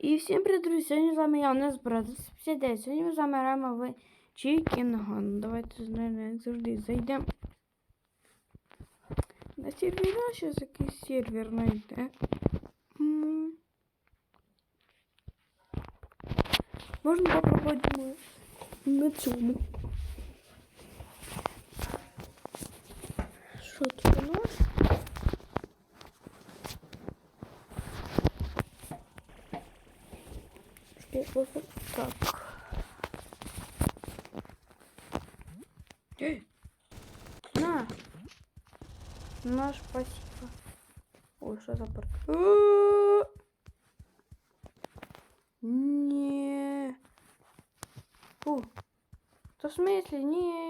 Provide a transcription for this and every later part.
І всім привіт, друзі! Сьогодні з вами я, Нес Брат 59. Сьогодні ми з вами граємо в Чікінган. Давайте як завжди зайдемо. На сервера зараз якийсь сервер знайде. Можна попробувати на цьому. Що тут у нас? Что это так? Эй! На! Наш спасибо. Ой, что за порт? А! Не. Фу. Да в смысле? Не.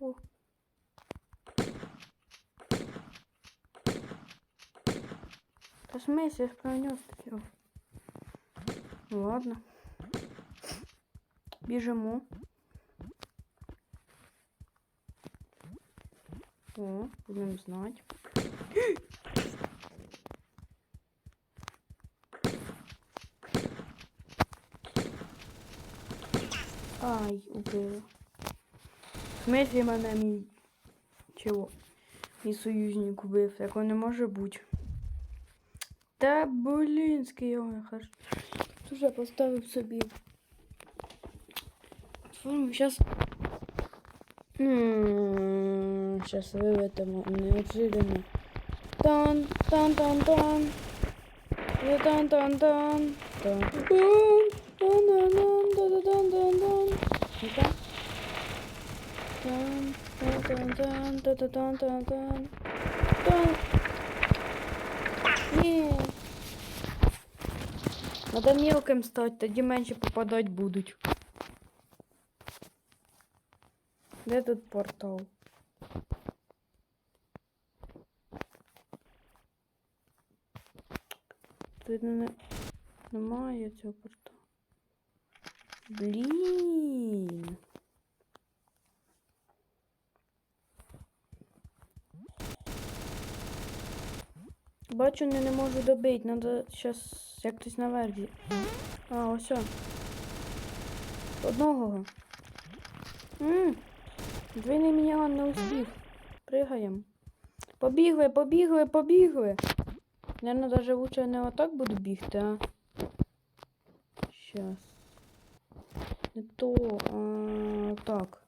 О. Да в смысле? Я ж пронес всё. Ладно. Біжимо. О, будемо знати. Ай, убила. В смысле мене мій... Чого? Мій союзник убив. Такого не може бути. Та блінський його хорошо. Уже поставив собі. Форму сейчас. Сейчас виведемо неожиданно. Тан, тан, тан, тан. Тан, тан, тан. Тан, тан, тан, тан, тан, тан, тан, тан. Ну-ка. Тан, тан, тан, тан, тан, тан, тан, тан. Тан. Ні. Надо мелким стати, тоді менше попадати будуть. Де тут портал? Тут не... немає цього порталу. Блін. Бачу, не, не можу добити. Надо зараз якось наверх. зі- А, ось. Одного. Ммм. Двійний мініган не успіх. Пригаємо. Побігли, побігли, побігли. Наверно, даже лучше не отак буду бігти, а. Щас. Не то, а так.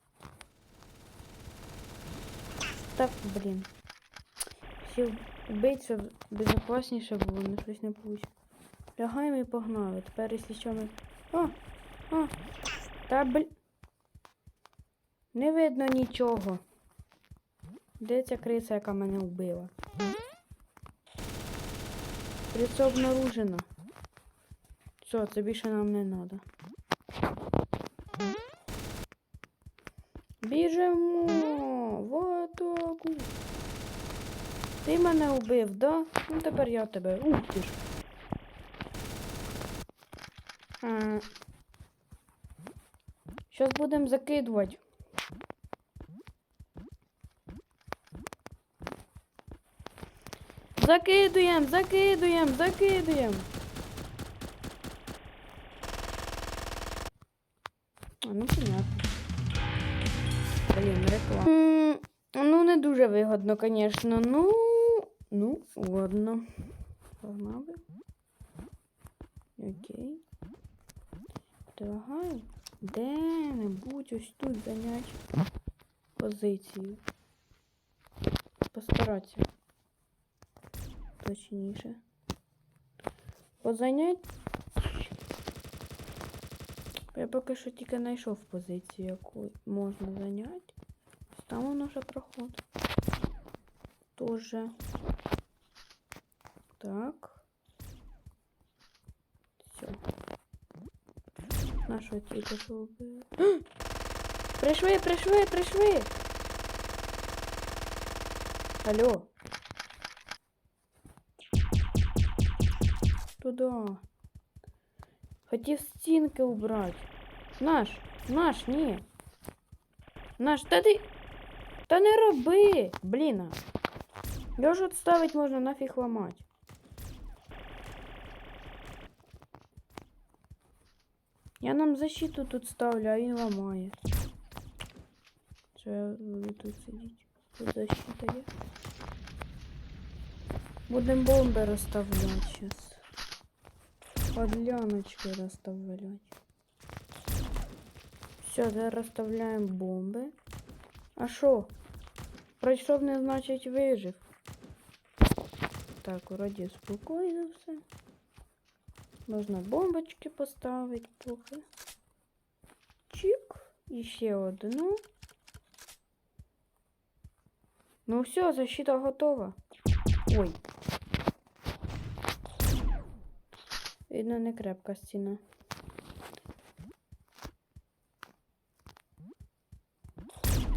Так, блін. Всі вбити, щоб безопасніше було, не щось не вийшло. Лягаємо і погнали. Тепер, якщо що ми. А! А! Та блін. Не видно нічого. Де ця криса, яка мене вбила? Криса обнаружена. Все, це більше нам не треба. Біжимо в атаку. Ти мене вбив, да? Ну тепер я тебе. Ух ти ж. А... Будемо закидувати. Закидуємо, закидуємо, закидуємо. А, ну понятно. Блін, реклама. Ну, не дуже вигодно, звісно. Ну, ну, ладно. Погнали. Окей. Давай де-небудь ось тут зайняти позицію. Постаратися. Точніше. Позайнять. Я поки що тільки знайшов позицію, яку можна зайняти. Там воно вже проход. Тоже. Так. Все. Нашу тільки що вбили. Прийшли, прийшли, прийшли. Алло. Туда. Хотів стінки убрати. Наш, наш, ні. Наш, та ти. Та не роби! Блін. Його ж отставить можна нафіг ламати. Я нам защиту тут ставлю, а він ламає. Я буду тут сидіти? Тут защита є. Будем бомби розставляти зараз. Подляночки розставляти. Все, зараз розставляємо бомби. А що? Пройшов не значить вижив. Так, вроді спокійно все. Можна бомбочки поставити трохи. Чик. І ще одну. Ну все, защита готова. Ой. Видно, не крепка стіна.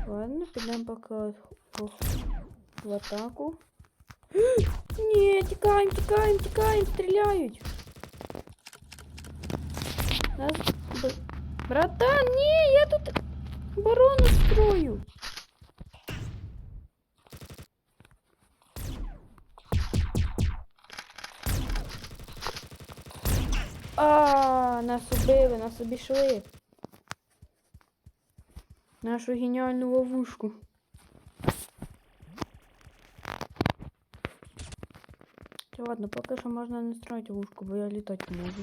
Ладно, підемо поки в, в атаку. Ні, тікаємо, тікаємо, тікаємо, стріляють. Нас... Братан, ні, я тут оборону строю. А, нас убили, нас обійшли. Нашу геніальну ловушку. Ладно, поки що можна не строить ловушку, бо я літати не можу.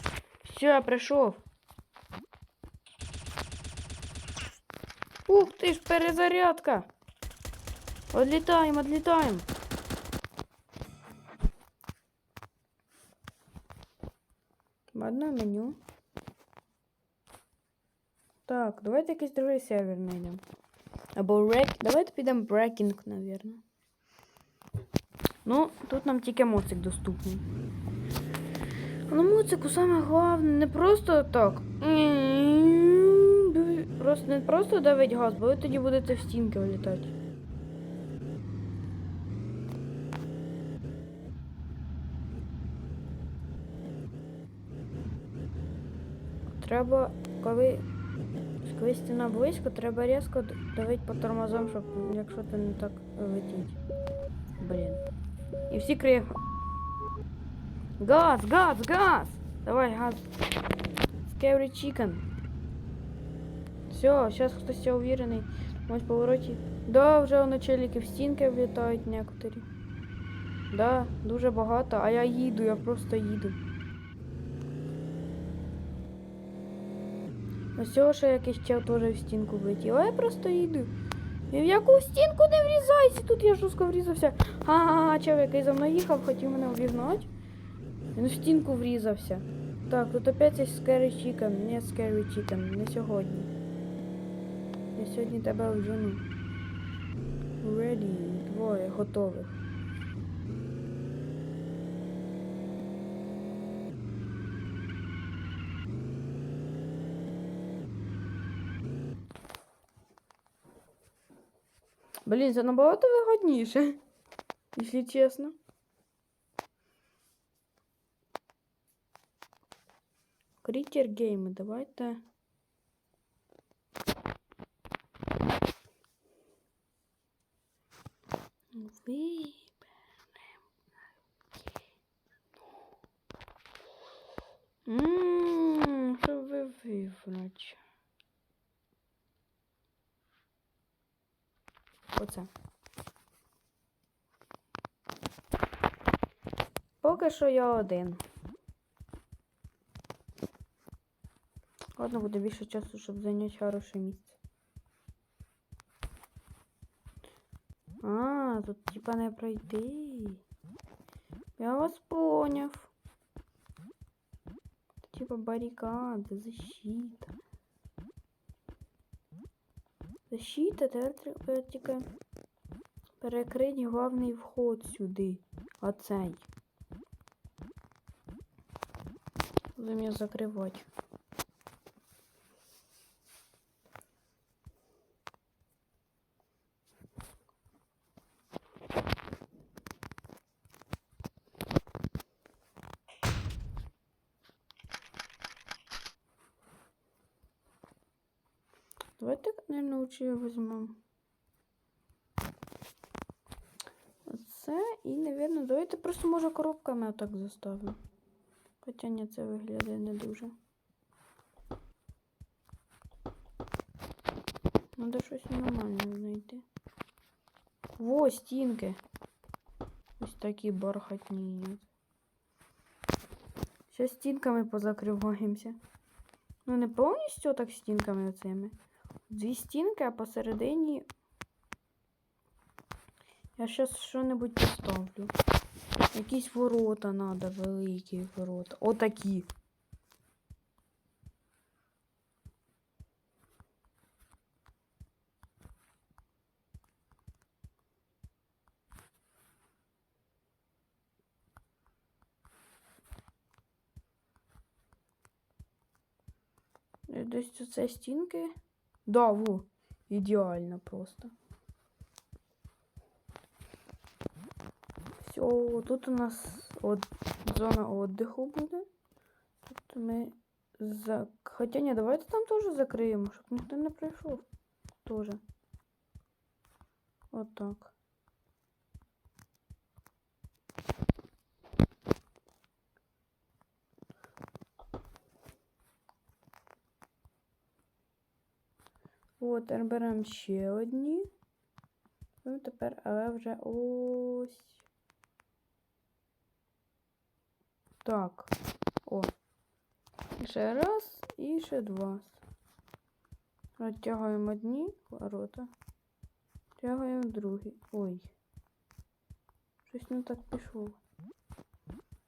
Все, прийшов. Ух ти ж, перезарядка. Одлітаємо, одлітаємо. Одне меню. Так, давайте якийсь другий сервер знайдемо. Або рек. Давайте підемо брекінг, навірно. Ну, тут нам тільки моцик доступний. Ну, моцику саме головне не просто так. Просто не просто давить газ, бо ви тоді будете в стінки влітати. Треба, коли, коли стіна близько, треба різко давити по тормозам, щоб якщо ти не так летіть. Блін. І всі кричать. Газ, газ, газ! Давай, газ. Scary chicken. Все, сейчас хтось уверенный. Ось повороті. Да, вже челіки в стінки влітають некоторі. Да, дуже багато, а я їду, я просто їду. Ось ще якийсь чел теж в стінку влетів, а я просто їду. І в яку стінку не врізайся, тут я жорстко врізався. Ага, чел, який за мною їхав, хотів мене обігнати. Він в стінку врізався. Так, тут опять є Scary Chicken. Не Scary Chicken, не сьогодні. Я сьогодні тебе вжену. Ready, двоє готових. Блін, це набагато вигодніше, якщо чесно. Крітер гейми, давайте. Виберемо. Ммм, що ви вибрати? Оце. Поки що я один. Ладно, буде більше часу, щоб зайняти хороше місце. А, тут типа не пройти. Я вас поняв. Типа баррикады, защита. Защита, тепер треба тільки перекрити головний вход сюди. Оцей. Будемо його закривати. Давайте, наверное, лучше його візьмемо. Оце і, наверное, давайте просто може коробками отак заставимо. Хоча ні, це виглядає не дуже. Надо щось нормальне знайти. Во, стінки. Ось такі бархатні. Зараз стінками позакриваємося. Ну, не повністю так стінками оцими. Дві стінки, а посередині. Я зараз що-небудь поставлю. Якісь ворота надо, великі ворота. Отакі. Десь це стінки. Да, во. Идеально просто. Все, тут у нас от зона отдыха буде. Тут ми за... Хотя ні, давайте там тоже закриємо, щоб ніхто не прийшов. Тоже. От так. От, тепер беремо ще одні. Ну, тепер, але вже ось. Так. О. Ще раз, і ще два. Розтягуємо одні ворота. Тягаємо другі. Ой. Щось не так пішло.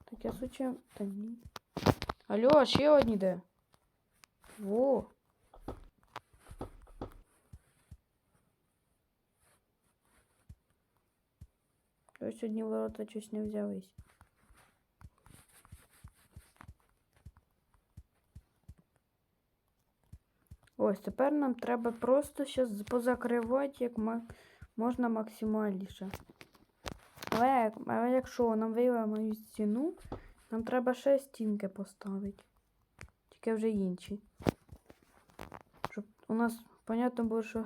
Так я случаем. Та ні. Алло, ще одні де? Во. Ось одні ворота щось не взялись. Ось, тепер нам треба просто зараз позакривати як можна максимальніше. Але, але якщо нам виламають стіну, нам треба ще стінки поставити. Тільки вже інші. Щоб у нас, понятно було, що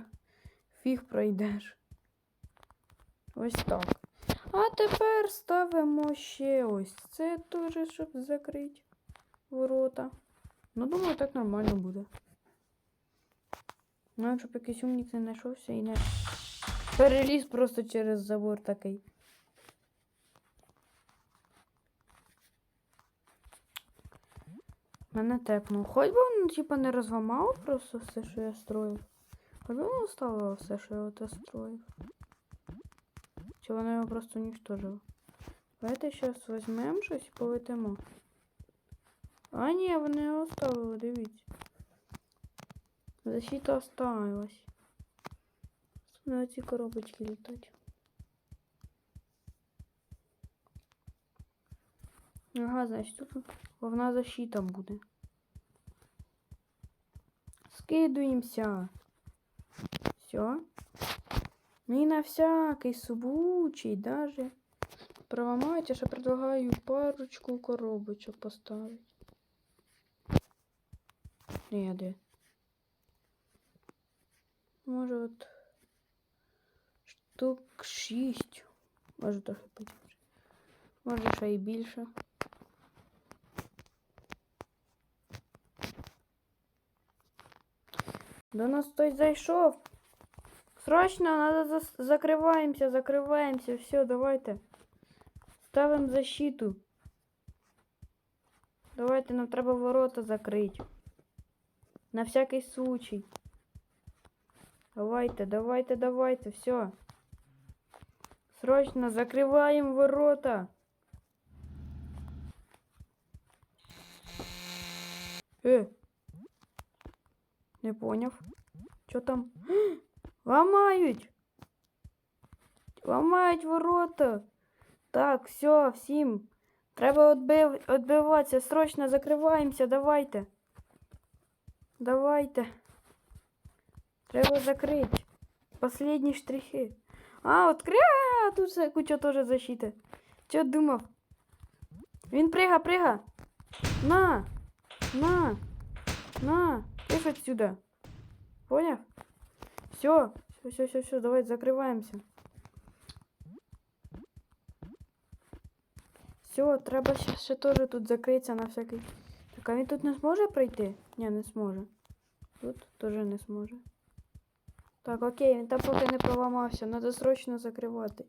фіг пройдеш. Ось так. А тепер ставимо ще ось це теж, щоб закрити ворота. Ну, думаю, так нормально буде. Ну, щоб якийсь умник не знайшовся і не переліз просто через забор такий. Мене тепнув. Хоч би він, типа, не розламав просто все, що я строїв. Хоч би воно оставило все, що я оте строїв. Чи воно його просто уничтожило? Давайте зараз візьмемо щось і полетимо. А ні, вони його оставили, дивіться. Защита оставилась. На ці коробочки літати. Ага, значить тут головна защита буде. Скидуємося. Все. І на всякий субучий даже. Правоматі, що предлагаю парочку коробочок поставити. Ні, де? Може от штук 6. Може трохи потім. Може ще й більше. До нас хтось зайшов. Срочно, надо зас- закриваємося, закриваємося. Все, давайте. Ставимо защиту. Давайте, нам треба ворота закрити. На всякий случай. Давайте, давайте, давайте, все. Срочно закрываем ворота. Э. Не поняв. Що там? Ламають. Ламають ворота. Так, все, всім. Треба відбив... відбиватися. Срочно закриваємося, давайте. Давайте. Треба закрити. Последні штрихи. А, откры... А, тут все куча теж защити. Чо думав? Він прига, прига. На! На! На! Пиш отсюда. Поняв? Все, все, все, все, все, давай закриваємося. Все, треба ще, ще теж тут закритися на всякий. Так, а він тут не зможе пройти? Ні, не зможе. Тут теж не зможе. Так, окей, він там поки не проламався. Надо срочно закривати.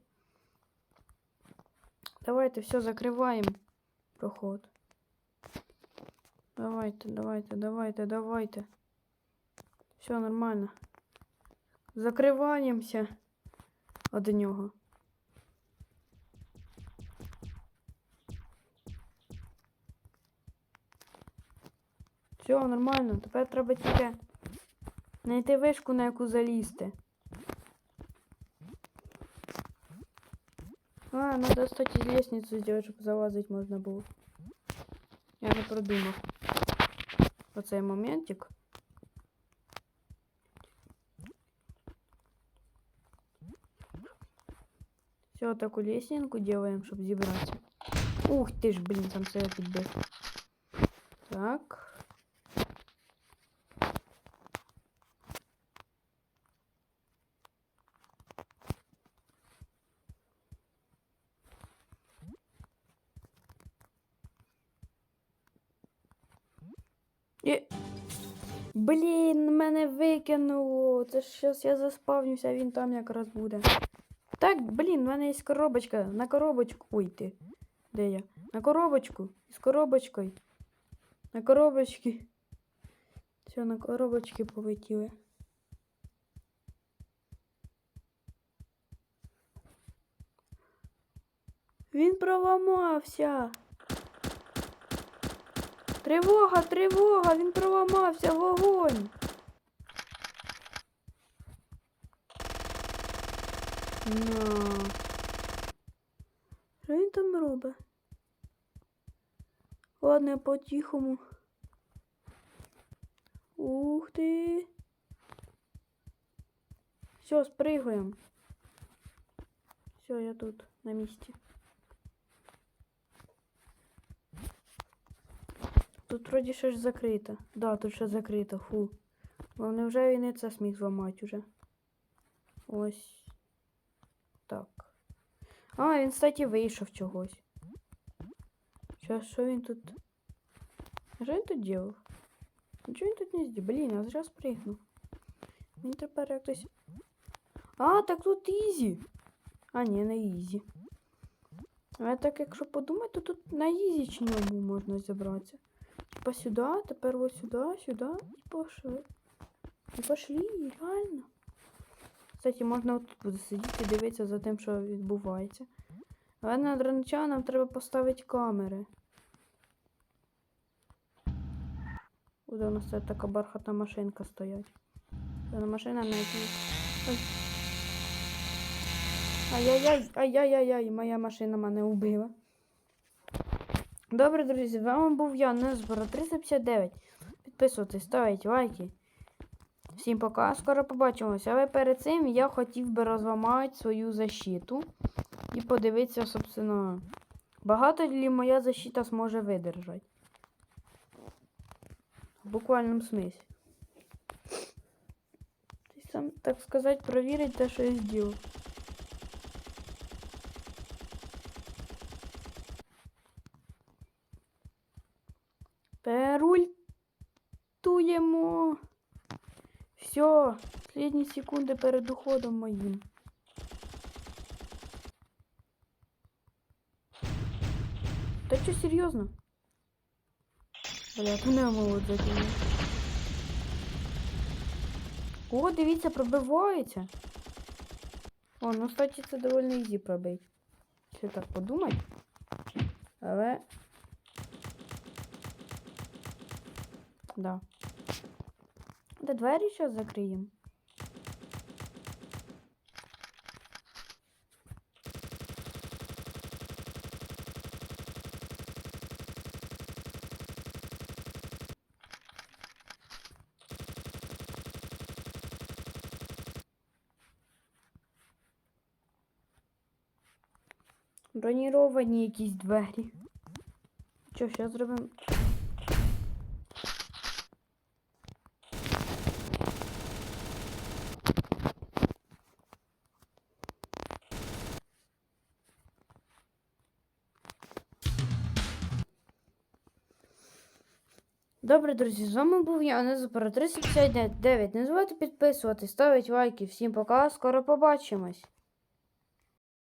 Давайте, все, закриваємо проход. Давайте, давайте, давайте, давайте. Все нормально. Закриваємося від нього. Все, нормально. Тепер треба тільки знайти вишку, на яку залізти. А, надо, кстати, лестницу сделать, щоб залазить можна було. Я не продумав. Оцей моментик. Все, таку лестницу делаем, чтобы зібратися. Ух ты ж, блин, там все підбив. Так. І... Блін, мене викинуло. Це ж щас я заспавнюся, а він там якраз буде. Так, блін, в мене є коробочка. На коробочку. Ой ти. Де я? На коробочку. З коробочкою. На коробочки. Все, на коробочки полетіли. Він проламався. Тривога, тривога, він проламався, вогонь. На. Що він там робить? Ладно, я по-тихому. Ух ти. Все, спригуємо. Все, я тут, на місці. Тут вроді ще ж закрито. Да, тут ще закрито, фу. Бо невже він і це зміг зламати уже. Ось. А, він, кстати, вийшов чогось. Що, що він тут? Що він тут делав? Нічого він тут не здів. Блін, я зря спригнув. Він тепер якось. А, так тут ізі. А, ні, не ізі. А так, якщо подумати, то тут на ізі чи ньому можна зібратися. Типа сюди, тепер ось сюди, сюди і пошли. І пошли, реально. Кстати, можна от тут буде сидіти і дивитися за тим, що відбувається. Але на дранча нам треба поставити камери. Буде у нас це така бархатна машинка стоять. Це машина на якій. Ай-яй-яй, ай-яй-яй-яй, моя машина мене убила. Добре, друзі, з вами був я, Незбора 359. Підписуйтесь, ставайте лайки. Всім пока, скоро побачимося. Але перед цим я хотів би розламати свою защиту і подивитися, собственно, багато ли моя защита зможе видержати. В буквальному смислі. Сам, так сказати, провірить те, що я зробив. Перультуємо. Все, останні секунди перед уходом моїм. Та що серйозно? Бля, то не молод закинув. О, дивіться, пробивається. О, ну, кстати, це доволі ізі пробить. Якщо так подумати. Але. Да. Да двері зараз закриємо. Броніровані якісь двері. Що, зараз зробимо Добре, друзі, з вами був я, Анеза 359. Не забувайте підписуватись, ставити лайки. Всім пока, скоро побачимось.